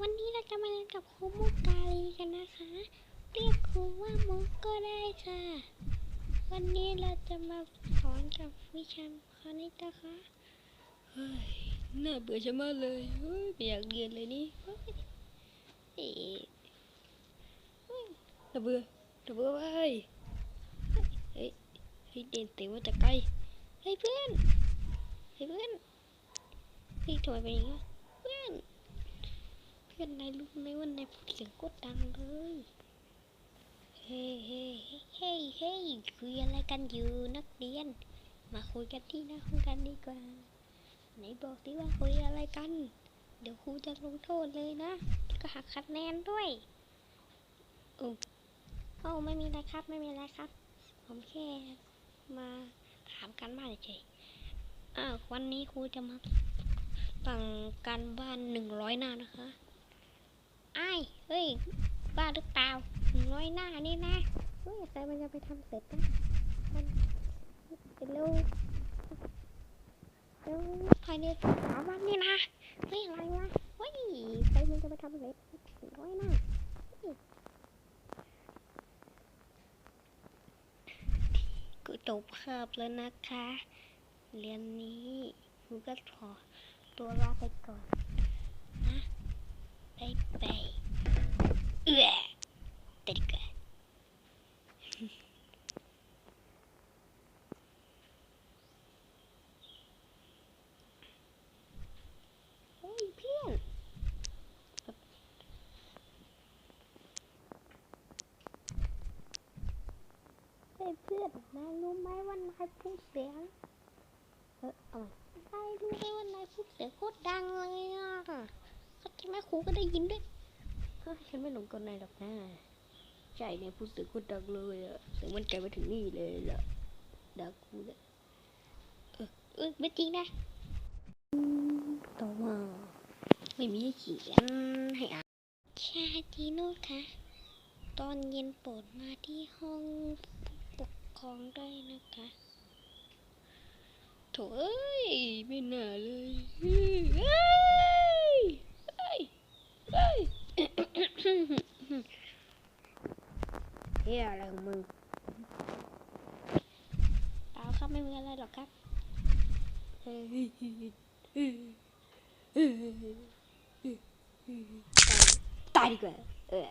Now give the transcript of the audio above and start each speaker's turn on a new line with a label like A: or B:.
A: วันนี้เราจะมาเรียนกับครูมุกกาลีกันนะคะ เรียกครูว่ามุกก็ได้ค่ะ วันนี้เราจะมาสอนกับวิชาคณิตนะคะ
B: เฮ้ยน่าเบื่อชะมัดเลยเฮ้ยไม่อยากเรียนเลยนี่เฮ้ยเอ๊ะเฮ้ยน่าเบื่อน่าเบื่อเว้ยเฮ้ยเฮ้ยเด่นเตะมาจากไกลเฮ้ยเพื่อนเฮ้ยเพื่อนเฮ้ยทำไมเป็นอย่างนี้ พื่อนนายรู้ไหมว่านายพูดเสียงโคตรดังเลย
A: เฮ้เฮ้เฮ้เฮ้คุยอะไรกันอยู่นักเรียน มาคุยกันที่หน้าห้องกันดีกว่า ไหนบอกดิว่าคุยอะไรกัน เดี๋ยวครูจะลงโทษเลยนะ ก็หักคะแนนด้วยอือโอ้ไม่มีอะไรครับไม่มีอะไรครับ ผมแค่มาถามกันบ้านเฉยอ้าววันนี้ครูจะมาสั่งการบ้านหนึ่งร้อยหน้านะคะ อ้ายเฮ้ย บ้าหรือเปล่าหนึ่งร้อยหน้านี่นะเฮ้ยแต่มันจะไปทำเสร็จนะมันเร็วเร็วภายในสามวันนี่นะเฮ้ยอะไรวะเฮ้ยใครมันจะไปทำเสร็จหนึ่งร้อยหน้าเฮ้ยกูจบคาบแล้วนะคะ เรียนนี้กูก็ขอตัวลาไปก่อนนะไปไปเอื้อติดกัน เฮ้ยเพื่อน เฮ้ยเพื่อนนายรู้ไหมว่านายพูดเสียงเออเอาใหม่นายรู้ไหมว่านายพูดเสียงโคตรดังเลยอะเขาใช่ไหมครูก็ได้ยินด้วย
B: เฮ้ยฉันไม่หลงกลนายหรอกนะใช่เนี่ยพูดเสียงโคตรดังเลยอะเสียงมันไกลมาถึงนี่เลยล่ะดักกูเลย
A: เออไม่จริงนะ
B: ต่อมาไม่มีให้เขียนให้อ่าน
A: ชาจีโน่ค่ะตอนเย็นโปรดมาที่ห้อง ปกครองด้วยนะคะ
B: โถเอ้ยไม่น่าเลยเฮ้ยเฮ้ยเฮ้ยเฮ้ยเฮ้ยอะไรของมึง
A: เปล่าครับไม่มีอะไรหรอกครับ
B: เฮ้ยเฮ้ยเฮ้ยเฮ้ยเฮ้ยเฮ้ยเฮ้ยตายตายดีกว่าเออ